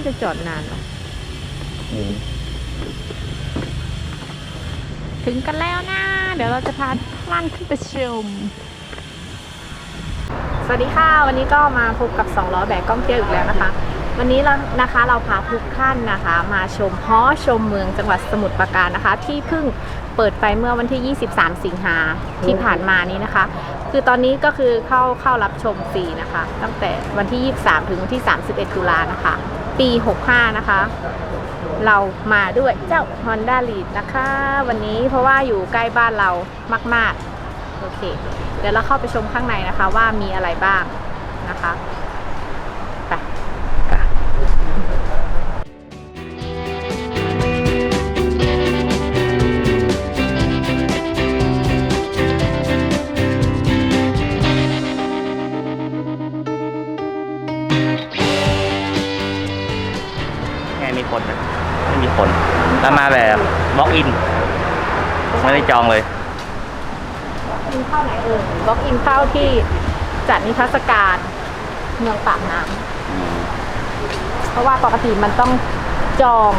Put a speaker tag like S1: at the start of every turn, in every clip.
S1: าน่าจะจอดนานเหรอ
S2: อืม
S1: ถึงกันแล้วนะ เดี๋ยวเราจะพาลั่นขึ้นไปชม สวัสดีค่ะ วันนี้ก็มาพบกับ 2 ล้อแบกกล้องเที่ยวอีกแล้วนะคะ วันนี้เรานะคะเราพาทุกท่านนะคะ มาชมฮอชมเมืองจังหวัดสมุทรปราการนะคะ ที่เพิ่งเปิดไปเมื่อวันที่ 23 สิงหาที่ผ่านมานี้นะคะ คือตอนนี้ก็คือเข้าเข้ารับชมฟรีนะคะ ตั้งแต่วันที่ 23 ถึงวันที่ 31 ตุลานะคะ ปี 65 นะคะ เรามาด้วยเจ้า Honda Lead นะคะ วันนี้เพราะว่าอยู่ใกล้บ้านเรามาก ๆ โอเค เดี๋ยวเราเข้าไปชมข้างในนะคะว่ามีอะไรบ้างนะคะ
S2: อินเข้า
S1: ไหนเอ่ยบล็อกอินเข้าที่จัดนิทรรศการเมืองปากน้ำเพราะว่าปกติมันต้องจอง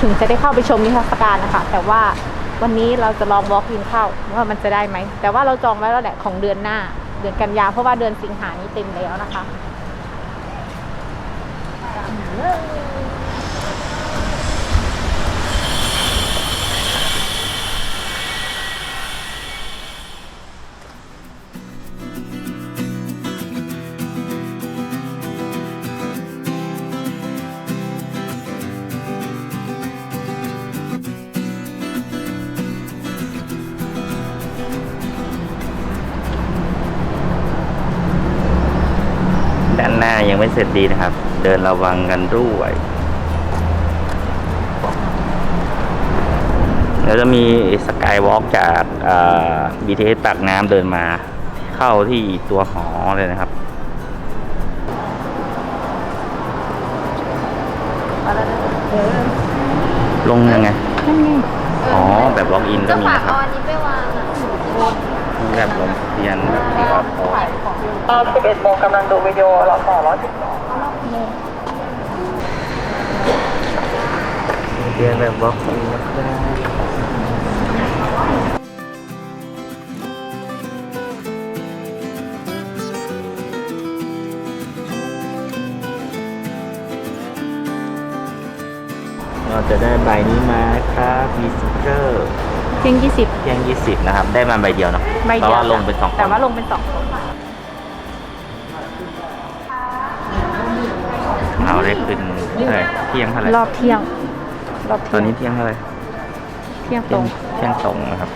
S1: ถึงจะได้เข้าไปชมนิทรรศการนะคะ แต่ว่าวันนี้เราจะลองบล็อกอินเข้าว่ามันจะได้ไหม แต่ว่าเราจองไว้แล้วแหละของเดือนหน้า เดือนกันยาเพราะว่าเดือนสิงหานี้เต็มแล้วนะคะ
S2: ร็จดีนะครับ เดินระวังกันด้วยแล้วจะมีสกายวอล์กจากอ่า BTS ปากน้ำเดินมาเข้าที่ตัวหอเลยนะครับลงยังไง
S1: นั่นไง
S2: อ๋อ แบบวอล์กอินก็
S3: ก็
S2: มี
S3: ฝาก
S2: นะครับ
S3: เอาอันนี้ไปวางอะ
S2: มีแบบลงทะเบียนแบบที่ว่าพอ
S4: ตอน11โมงกำลังดูวิดีโอรอต่อ ร้อย
S2: เบียนแบบวอล์กอินนะครับเราจะได้ใบนี้มาครับมีสติ๊กเกอร์
S1: เพียงยี่สิบ
S2: เพียง20 นะครับ ได้มาใบเดียวเนาะ
S1: ใบ
S2: เพ
S1: เดี
S2: ราะ
S1: ยว
S2: ว่าลงเป็นสองคน
S1: แต่ว่าลงเป็นสองคน
S2: เราได้ขึ้นเท่าไหร่เที่ยงเท่าไหร่
S1: รอบเที่ยงรอบ
S2: ต
S1: เที่
S2: อยน
S1: ง
S2: นี้เที่ยงเท่าไหร่
S1: เที่ยงต
S2: เที่
S1: ร
S2: ยง
S1: ง
S2: เที่ยงตรงนะครับ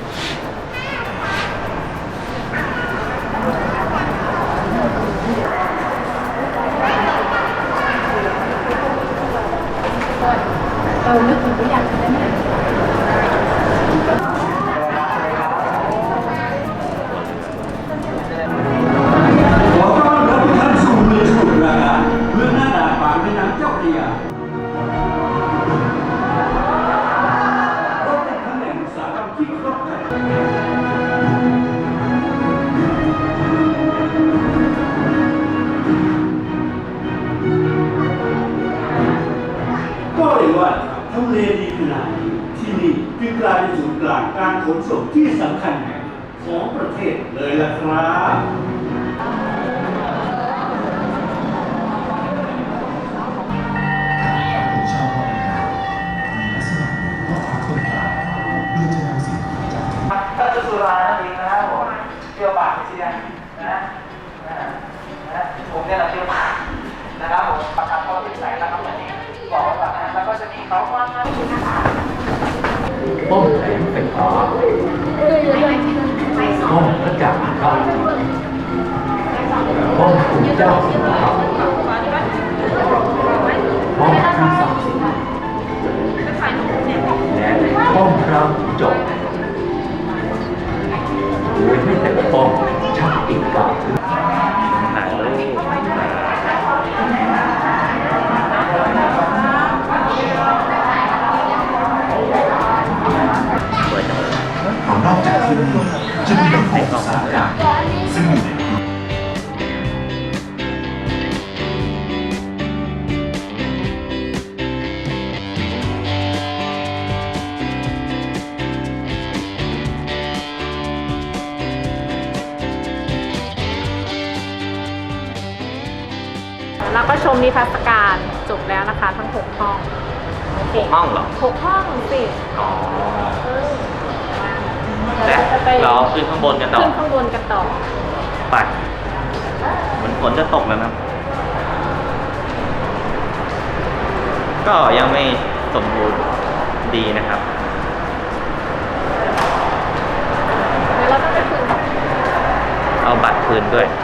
S5: ขนส่งที่สำคัญแห่งของประเทศเลยล่ะครับ
S6: ผู้เช่าห้องน้ำมีลักษณะเหมือนพ่อค้าคนกลางโดยจะนำสินค้าจาก
S4: ถ้าจะสุรานั่นเองนะครับผมเปรี้ยวปากเชียร์นะนะนะผมเนี่ยแหละเปรี้ยวปากนะครับผมประกันข้อที่ใส่แล้วครับอย่างนี้บอกไว้ก่อนนะแล้วก็จะมีเขาว่านะ
S6: ต้มแข็งเป็นฟ้าต้มพระจักรพระต้มขุนเจ้าสิงห์ครับต้มที่สามสิบและต้มพระจบ ชมนิ
S1: ทรรศการจบแล้วนะคะ ทั้ง6ห้องโอเค
S2: ห้องเหรอ
S1: หกห้องสิ
S2: อ๋อ
S1: เออมา
S2: และ
S1: เดี๋ยวจะไป
S2: เราขึ้นข้างบนกันต่อ
S1: ขึ้นข้างบนกันต่อ
S2: ไปเหมือนฝนจะตกแล้วนะ ก็ยังไม่สมบูรณ์ดีนะครับ
S1: เดี๋ยวเราต้องไปคืน
S2: เอาบัตรคืนด้วย
S1: มีคน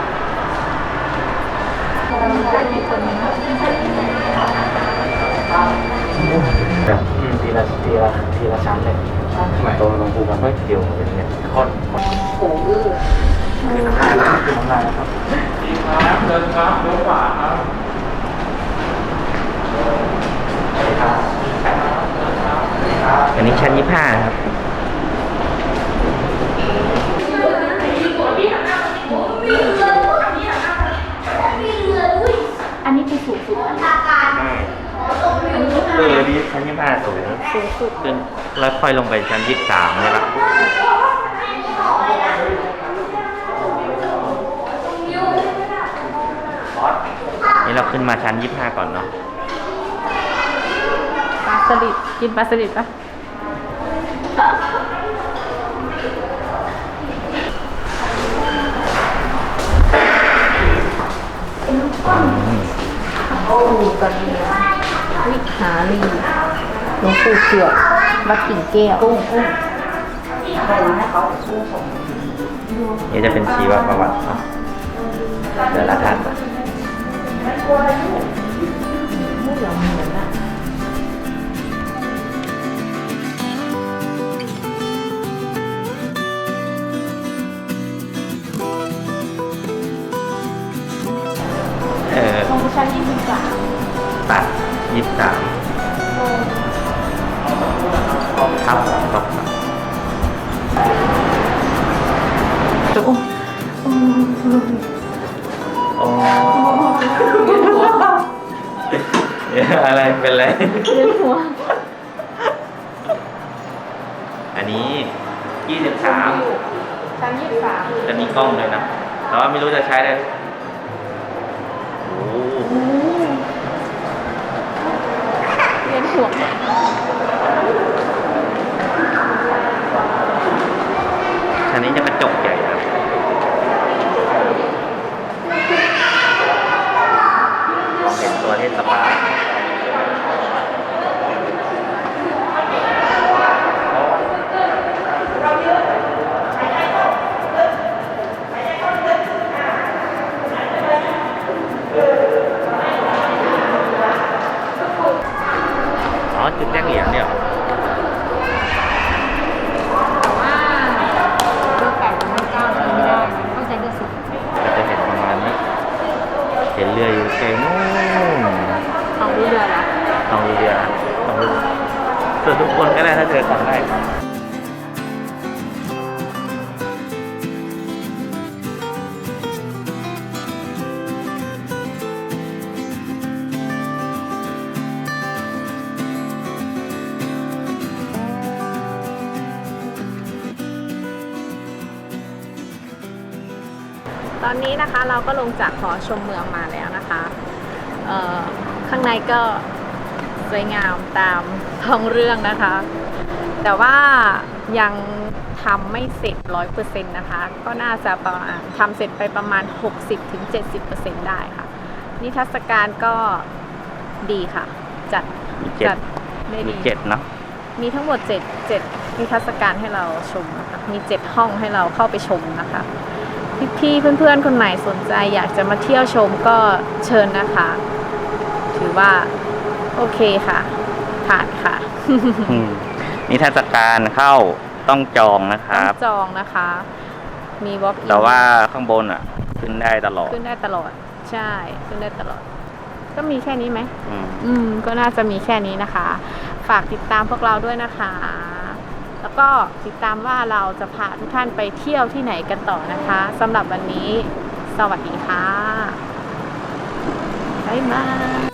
S4: ทีละทีละทีละชั้นเลยตัวหลงปูมันก็เกี่ยวเป็นเนี่ยค่อน
S1: โอ้อื้อ
S4: คือน้ำลายนะครับเดินครับเดินขวาครับ
S2: อันนี้ชั้นยี่ห้าครับ
S1: อันนี้คือ สูงสุด
S2: เออนี่ชั้นยี่ห้าสูง
S1: สูงสุด
S2: ขึ้นแล้วค่อยลงไปชั้นยี่สามใช่ปะนี่เราขึ้นมาชั้นยี่ห้าก่อนเนาะ
S1: ปลาสลิดกินปลาสลิดปะ ปู่กระเนียวิหารีหลวงปู่เกือกวัดกิ่งแก้วกุ้งกุ้ง
S2: นี่จะเป็นชีวประวัติเนาะเดี๋ยวละท่านนะ
S1: อ้เอ๊ะ
S2: อะไรเป็นไร
S1: เลี้ยงหัว
S2: อันนี้ยี่สิบสาม
S1: ชั้นยี่สิบสาม
S2: จะมีกล้องเลยนะแต่ว่าไม่รู้จะใช้ได้โอ้
S1: เลี้ยงหัว
S2: ชั้นนี้จะกระจกใหญ่ครับมองเห็นตัวเทศบาลอ๋อ จุดแรกเหรียญเนี่ยเหรอ
S1: แต่ว่าเบอร์แปดกับเบอร์เก้าใช้ไม่ได้ต้องใช้เบอร์สิบ
S2: เราจะเห็นประมาณนี้ เห็นเรืออยู่ไกลนู่น
S1: เอาเรือ ล
S2: องดูเรือต้องดูส่วนทุกคนก็ได้ถ้าเจอกันได้
S1: ตอนนี้นะคะเราก็ลงจากหอชมเมืองมาแล้วนะคะ ข้างในก็ สวยงามตามท้องเรื่องนะคะ แต่ว่ายังทำไม่เสร็จร้อยเปอร์เซ็นต์นะคะ ก็น่าจะประมาณทำเสร็จไปประมาณ 60-70%ได้ค่ะ นิทรรศการก็ดีค่ะ จัด
S2: มีเจ็ด
S1: จัดได้
S2: มี
S1: ดี
S2: เจ็ดเนาะ
S1: มีทั้งหมด7 7นิทรรศการให้เราชมนะคะมี 7 ห้องให้เราเข้าไปชมนะคะ พี่ๆเพื่อนๆ คนไหนสนใจอยากจะมาเที่ยวชมก็เชิญนะคะ ถือว่า โอเคค่ะ ผ่านค่ะ
S2: อืมนิทรรศการเข้าต้องจองนะค
S1: ต้อ
S2: รั
S1: ง
S2: บ
S1: จองนะคะ มีวอล์ก
S2: แต่ว่าข้างบนอะ ขึ้นได้ตลอด
S1: ขึ้นได้ตลอด ใช่ ขึ้นได้ตลอด ก็มีแค่นี้ไหม
S2: อืม
S1: อืมก็น่าจะมีแค่นี้นะคะ ฝากติดตามพวกเราด้วยนะคะ แล้วก็ติดตามว่าเราจะพาทุกท่านไปเที่ยวที่ไหนกันต่อนะคะสำหรับวันนี้ สวัสดีค่ะ บ๊ายบาย